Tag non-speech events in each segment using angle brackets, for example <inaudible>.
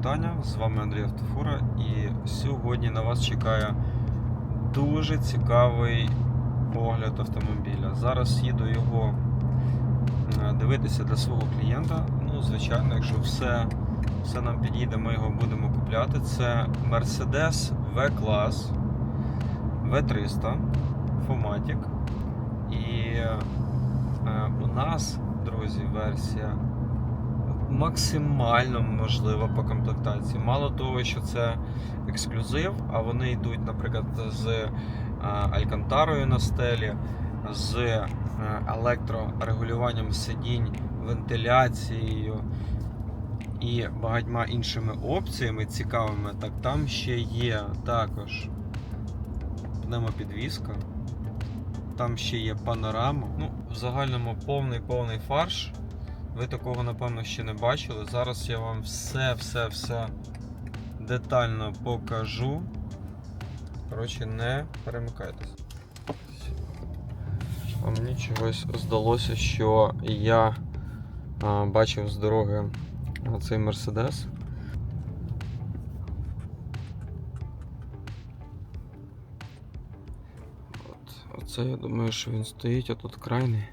вітання. З вами Андрій Автофура і сьогодні на вас чекає дуже цікавий огляд автомобіля. Зараз їду його е, дивитися для свого клієнта. Ну, звичайно, якщо все, все нам підійде, ми його будемо купляти. Це Mercedes V-клас V300 Fomatic. І е, у нас, друзі, версія максимально можлива по комплектації. Мало того, що це ексклюзив, а вони йдуть, наприклад, з е, алькантарою на стелі, з е, електрорегулюванням сидінь, вентиляцією і багатьма іншими опціями цікавими. Так там ще є також пневмопідвізка. Там ще є панорама. Ну, в загальному повний повний фарш. Ви такого, напевно, ще не бачили. Зараз я вам все-все-все детально покажу. Коротше, не перемикайтесь. Мені чогось здалося, що я а, бачив з дороги цей Мерседес. Оце я думаю, що він стоїть, а тут крайний.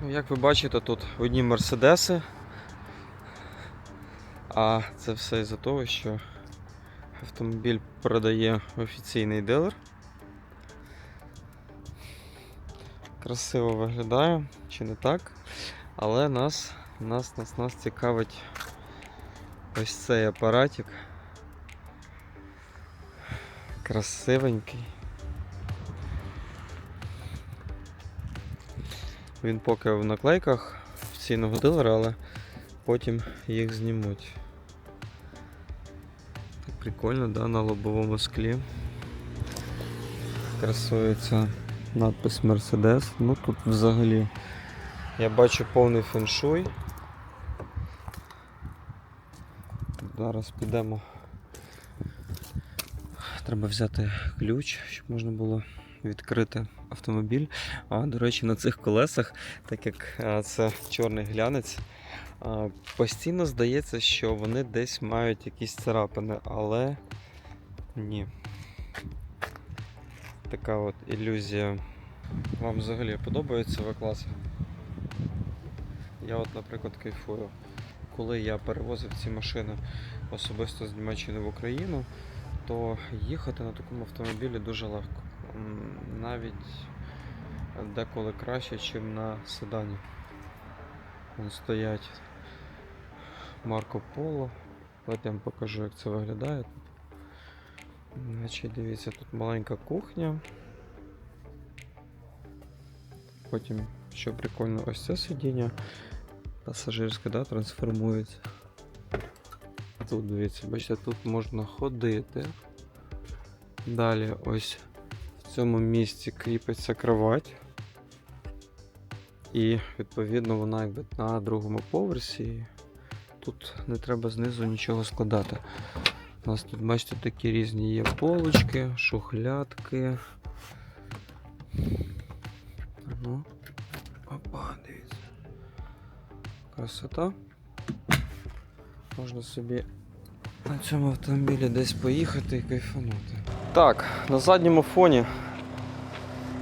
Ну, Як ви бачите, тут одні мерседеси. А це все із-за того, що автомобіль продає офіційний дилер. Красиво виглядає, чи не так? Але нас, нас, нас, нас цікавить ось цей апаратик. Красивенький. Він поки в наклейках офіційного дилера, але потім їх знімуть. Так прикольно, да, на лобовому склі. Красується надпис Mercedes. Ну тут взагалі я бачу повний феншуй. Зараз підемо. Треба взяти ключ, щоб можна було відкрити автомобіль. А, до речі, на цих колесах, так як це чорний глянець, постійно здається, що вони десь мають якісь царапини, але ні. Така от ілюзія. Вам взагалі подобається В-клас? Я от, наприклад, кайфую. Коли я перевозив ці машини особисто з Німеччини в Україну, то їхати на такому автомобілі дуже легко. Навіть деколи краще, ніж на седані. Вон стоять Марко Поло. Давайте я вам покажу, як це виглядає. Значить, дивіться, тут маленька кухня. Потім, що прикольно, ось це сидіння пасажирське, да, трансформується. Тут дивіться, бачите, тут можна ходити. Далі ось в цьому місці кріпиться кровать. І відповідно вона якби на другому поверсі. Тут не треба знизу нічого складати. У нас тут, бачите, такі різні є полочки, шухлядки. Ну, опа, дивіться. Красота. Можна собі на цьому автомобілі десь поїхати і кайфанути. Так, на задньому фоні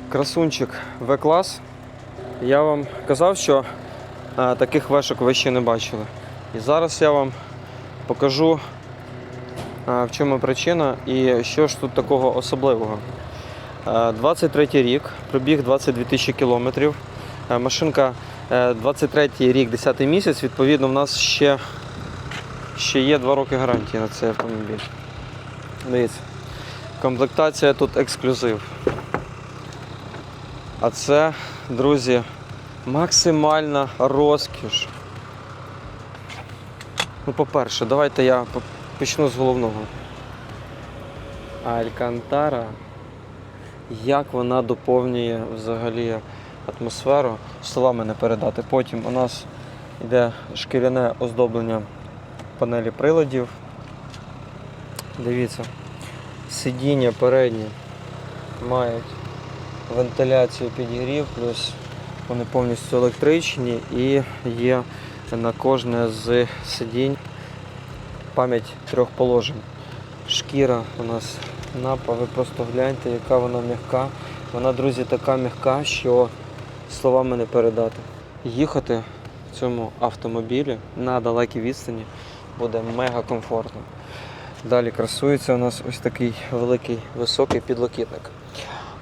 красунчик В-клас. Я вам казав, що а, таких вешок ви ще не бачили. І зараз я вам покажу, а, в чому причина і що ж тут такого особливого. А, 23 рік, пробіг 22 тисячі кілометрів. Машинка е, 23 рік, 10 місяць, відповідно, в нас ще, ще є 2 роки гарантії на цей автомобіль. Дивіться, комплектація тут ексклюзив. А це, друзі, максимальна розкіш. Ну, по-перше, давайте я почну з головного. Алькантара. Як вона доповнює взагалі атмосферу, словами не передати. Потім у нас йде шкіряне оздоблення панелі приладів. Дивіться, сидіння передні мають вентиляцію підігрів, плюс вони повністю електричні і є на кожне з сидінь пам'ять трьох положень. Шкіра у нас напа, ви просто гляньте, яка вона м'яка. Вона, друзі, така м'яка, що словами не передати. Їхати в цьому автомобілі на далекій відстані буде мега комфортно. Далі красується у нас ось такий великий високий підлокітник.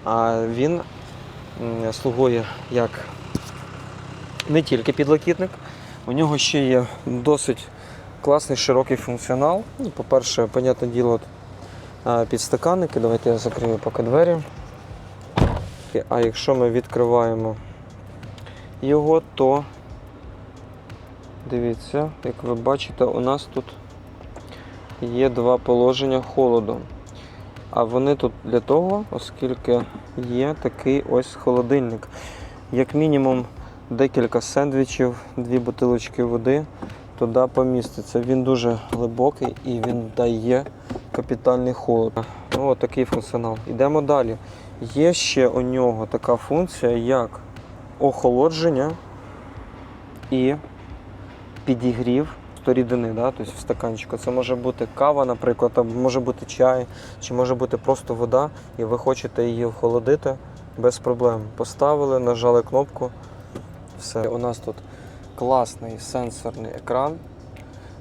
А він слугує як не тільки підлокітник, у нього ще є досить класний широкий функціонал. Ну, По-перше, понятне діло, підстаканники. Давайте я закрию поки двері. А якщо ми відкриваємо його, то дивіться, як ви бачите, у нас тут є два положення холоду. А вони тут для того, оскільки є такий ось холодильник. Як мінімум декілька сендвічів, дві бутилочки води туди поміститься. Він дуже глибокий і він дає капітальний холод. Ну, от такий функціонал. Йдемо далі. Є ще у нього така функція, як охолодження і підігрів рідини, да? тобто в стаканчику. Це може бути кава, наприклад, або може бути чай, чи може бути просто вода, і ви хочете її охолодити без проблем. Поставили, нажали кнопку. Все. У нас тут класний сенсорний екран.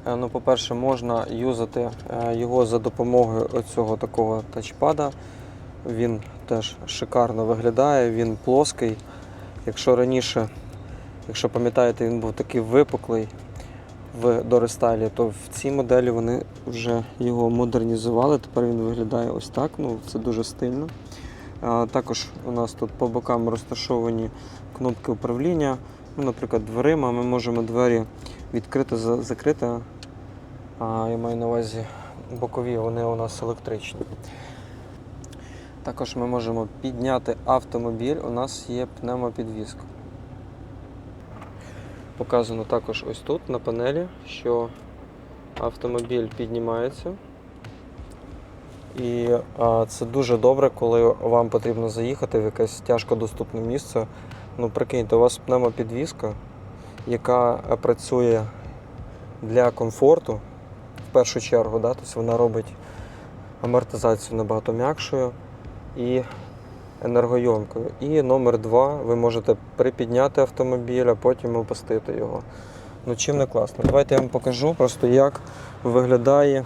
Е, Ну, по-перше, можна юзати е, його за допомогою оцього такого тачпада. Він теж шикарно виглядає, він плоский. Якщо раніше, якщо пам'ятаєте, він був такий випуклий в дорестайлі, то в цій моделі вони вже його модернізували. Тепер він виглядає ось так. Ну, це дуже стильно. Також у нас тут по бокам розташовані кнопки управління. Ну, наприклад, дверима ми можемо двері відкрити, закрити. А, я маю на увазі бокові, вони у нас електричні. Також ми можемо підняти автомобіль, у нас є пневмопідвізка. Показано також ось тут на панелі, що автомобіль піднімається. І а, це дуже добре, коли вам потрібно заїхати в якесь тяжко доступне місце. Ну, прикиньте, у вас пневмопідвізка, яка е, працює для комфорту в першу чергу, да? тобто вона робить амортизацію набагато м'якшою і енергойомкою. І номер два, ви можете припідняти автомобіль, а потім опустити його. Ну чим не класно. Давайте я вам покажу просто, як виглядає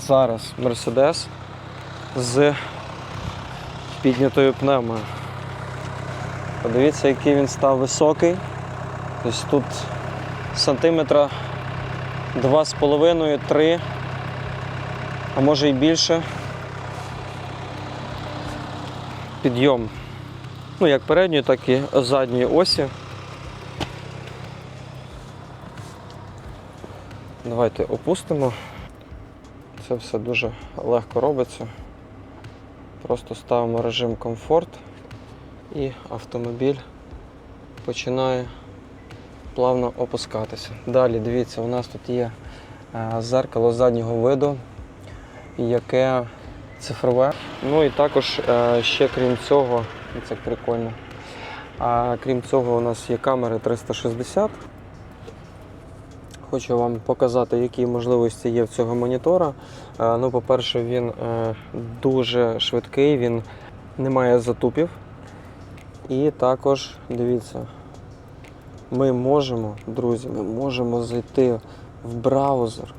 зараз Mercedes з піднятою пневмою. Подивіться, який він став високий. Тобто тут сантиметра 2,5-3, а може і більше. Підйом. Ну, як передньої, так і задньої осі. Давайте опустимо. Це все дуже легко робиться. Просто ставимо режим комфорт і автомобіль починає плавно опускатися. Далі, дивіться, у нас тут є е, зеркало заднього виду, яке цифрове. Ну і також е, ще крім цього, це прикольно. А крім цього, у нас є камери 360. Хочу вам показати, які можливості є в цього монітора. Е, Ну, по-перше, він е, дуже швидкий, він не має затупів. І також, дивіться, ми можемо, друзі, ми можемо зайти в браузер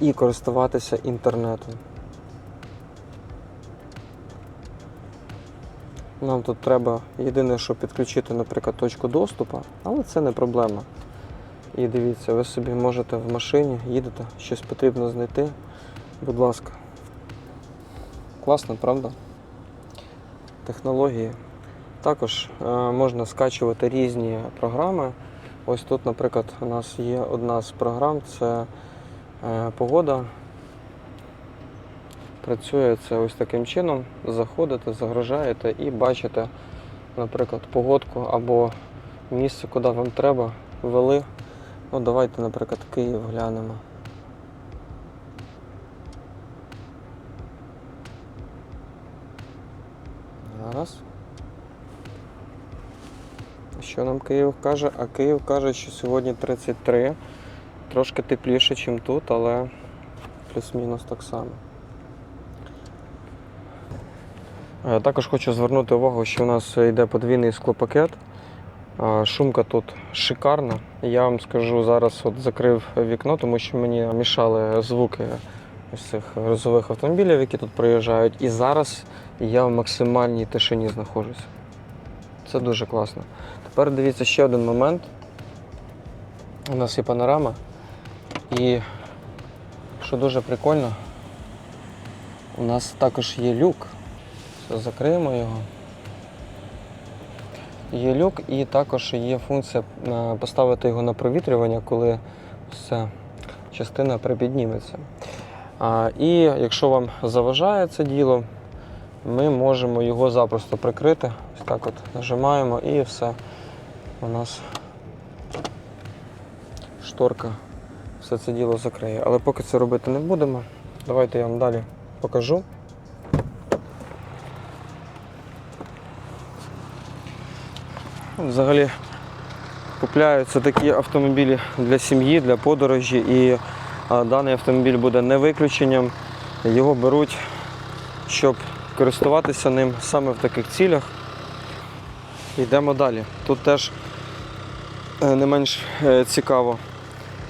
і користуватися інтернетом. Нам тут треба єдине, що підключити, наприклад, точку доступу, але це не проблема. І дивіться, ви собі можете в машині їдете, щось потрібно знайти. Будь ласка. Класно, правда? Технології. Також е, можна скачувати різні програми. Ось тут, наприклад, у нас є одна з програм це погода. Працює це ось таким чином. Заходите, загружаєте і бачите, наприклад, погодку або місце, куди вам треба, ввели. Ну, давайте, наприклад, Київ глянемо. Зараз. Що нам Київ каже? А Київ каже, що сьогодні 33. Трошки тепліше, ніж тут, але плюс-мінус так само. Е, Також хочу звернути увагу, що у нас йде подвійний склопакет. Е, Шумка тут шикарна. Я вам скажу, зараз от закрив вікно, тому що мені мішали звуки ось цих грузових автомобілів, які тут проїжджають. І зараз я в максимальній тишині знаходжусь. Це дуже класно. Тепер дивіться ще один момент. У нас є панорама. І що дуже прикольно, у нас також є люк. Все, закриємо його. Є люк і також є функція е, поставити його на провітрювання, коли вся частина припідніметься. А, і якщо вам заважає це діло, ми можемо його запросто прикрити. Ось так от нажимаємо і все. У нас шторка все це діло закриє. Але поки це робити не будемо, давайте я вам далі покажу. Взагалі купляються такі автомобілі для сім'ї, для подорожі, і даний автомобіль буде не виключенням. Його беруть, щоб користуватися ним саме в таких цілях. Йдемо далі. Тут теж е, не менш е, цікаво,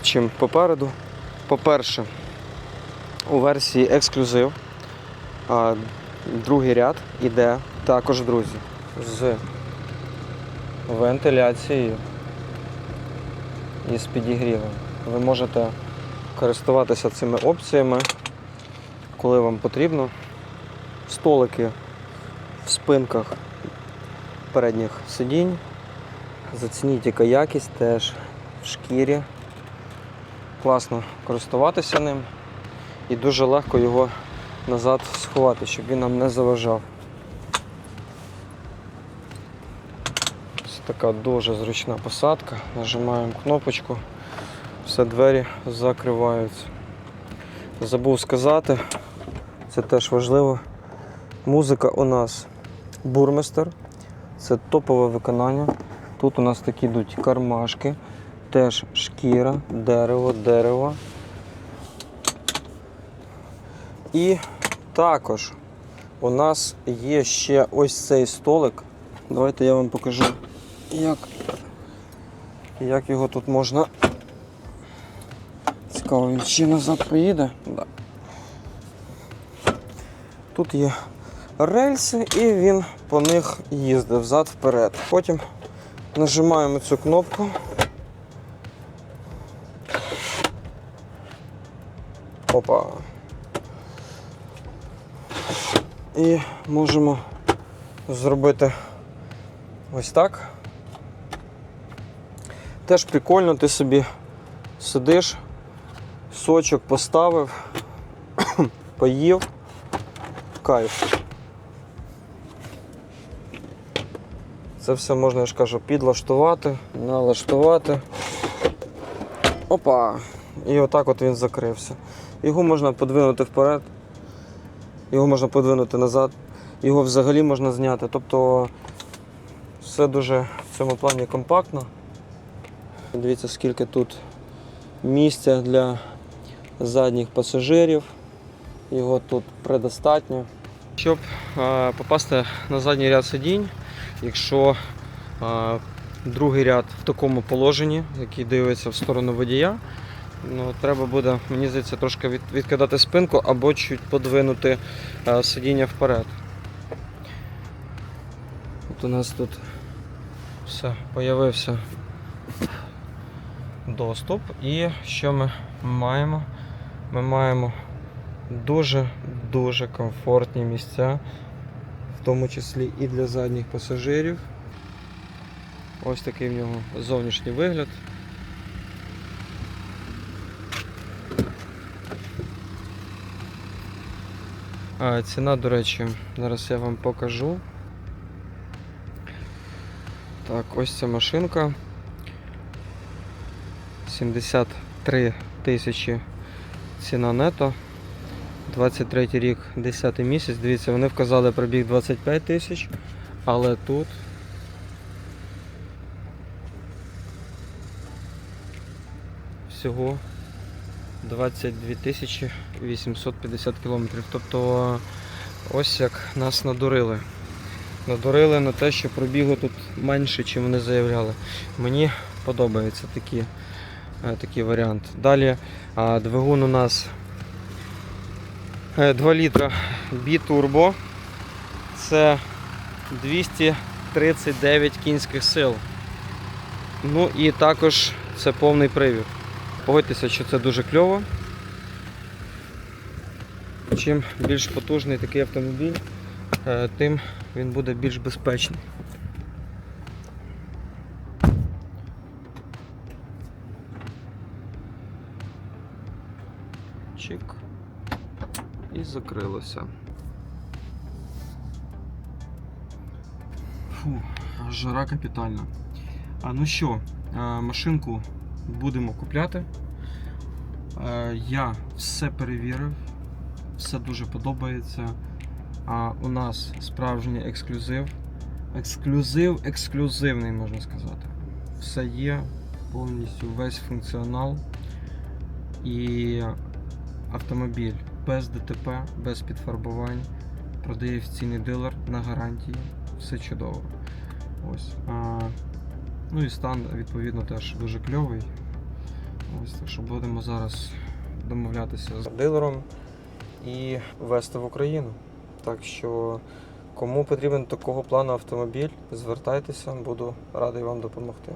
чим попереду. По-перше, у версії ексклюзив а, другий ряд іде також, друзі, з вентиляцією і з підігрівом. Ви можете користуватися цими опціями, коли вам потрібно. Столики в спинках передніх сидінь. Зацініть яка якість теж в шкірі. Класно користуватися ним і дуже легко його назад сховати, щоб він нам не заважав. Ось така дуже зручна посадка. Нажимаємо кнопочку, все двері закриваються. Забув сказати, це теж важливо. Музика у нас бурмистер. Це топове виконання. Тут у нас такі йдуть кармашки, теж шкіра, дерево, дерево. І також у нас є ще ось цей столик. Давайте я вам покажу, як, як його тут можна. Цікаво, він ще назад поїде. Да. Тут є рельси і він по них їздить взад-вперед. Потім нажимаємо цю кнопку. Опа. І можемо зробити ось так. Теж прикольно, ти собі сидиш, сочок поставив, <coughs> поїв, кайф. Це все можна, я ж кажу, підлаштувати, налаштувати. Опа! І отак от він закрився. Його можна подвинути вперед, його можна подвинути назад, його взагалі можна зняти. Тобто все дуже в цьому плані компактно. Дивіться, скільки тут місця для задніх пасажирів. Його тут предостатньо. Щоб е, попасти на задній ряд сидінь, якщо е, другий ряд в такому положенні, який дивиться в сторону водія, ну, треба буде, мені здається, трошки від, відкидати спинку або чуть подвинути е, сидіння вперед. От у нас тут все, появився доступ. І що ми маємо? Ми маємо дуже-дуже комфортні місця, в тому числі і для задніх пасажирів. Ось такий в нього зовнішній вигляд. А, Ціна, до речі, зараз я вам покажу. Так, ось ця машинка. 73 тисячі ціна нето. 23 рік, 10 місяць. Дивіться, вони вказали пробіг 25 тисяч, але тут всього 22 тисячі 850 кілометрів. Тобто ось як нас надурили. Надурили на те, що пробігло тут менше, чим вони заявляли. Мені подобається такі, е, такий варіант. Далі двигун у нас е, 2 літра бітурбо. Це 239 кінських сил. Ну і також це повний привід. Погодьтеся, що це дуже кльово. Чим більш потужний такий автомобіль, е, тим він буде більш безпечний. Чик. І закрилося. Фу, жара капітальна. А ну що, е, машинку будемо купляти. Е, Я все перевірив, все дуже подобається. А у нас справжній ексклюзив. Ексклюзив, ексклюзивний, можна сказати. Все є, повністю весь функціонал. І автомобіль без ДТП, без підфарбувань. Продає офіційний дилер на гарантії. Все чудово. Ось. Ну і стан, відповідно, теж дуже кльовий. Ось, так що будемо зараз домовлятися з дилером і ввести в Україну. Так що, кому потрібен такого плану автомобіль, звертайтеся, буду радий вам допомогти.